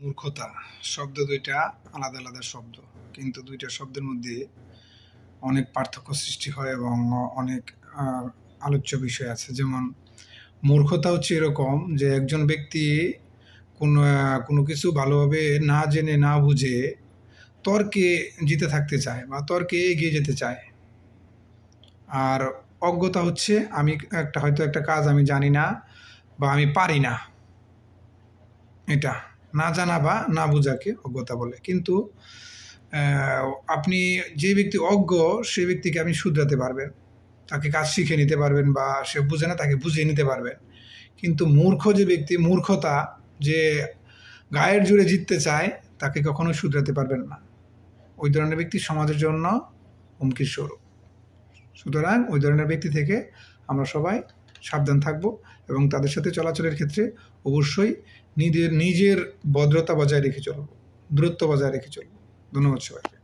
মূর্খতা। শব্দ দুইটা আলাদা আলাদা শব্দ। কিন্তু দুইটা শব্দের মধ্যে অনেক পার্থক্য সৃষ্টি হয় এবং অনেক আলোচ্য বিষয় আছে। যেমন, মূর্খতা হচ্ছে এরকম যে একজন ব্যক্তি কোনো কোনো কিছু ভালোভাবে না জেনে, না বুঝে তর্কে জিতে থাকতে চায় বা তর্কে এগিয়ে যেতে চায়। আর অজ্ঞতা হচ্ছে, আমি একটা, হয়তো একটা কাজ আমি জানি না বা আমি পারি না। এটা। না জানা বা না বোঝাকে অজ্ঞতা বলে। কিন্তু আপনি যে ব্যক্তি অজ্ঞ, সে ব্যক্তিকে আপনি শুধরাতে পারবেন। তাকে কাজ শিখে নিতে পারবেন বা সে বুঝে না, তাকে বুঝিয়ে নিতে পারবেন। কিন্তু মূর্খ যে ব্যক্তি, মূর্খতা যে গায়ের জোরে জিততে চায়, তাকে কখনো শুধরাতে পারবেন না। ওই ধরনের ব্যক্তি সমাজের জন্য হুমকির স্বরূপ। সুতরাং ওই ধরনের ব্যক্তি থেকে আমরা সবাই সাবধান থাকব এবং তাদের সাথে চলাচলের ক্ষেত্রে অবশ্যই নিজের নিজের ভদ্রতা বজায় রেখে চলব, দূরত্ব বজায় রেখে চলব। ধন্যবাদ সবাইকে।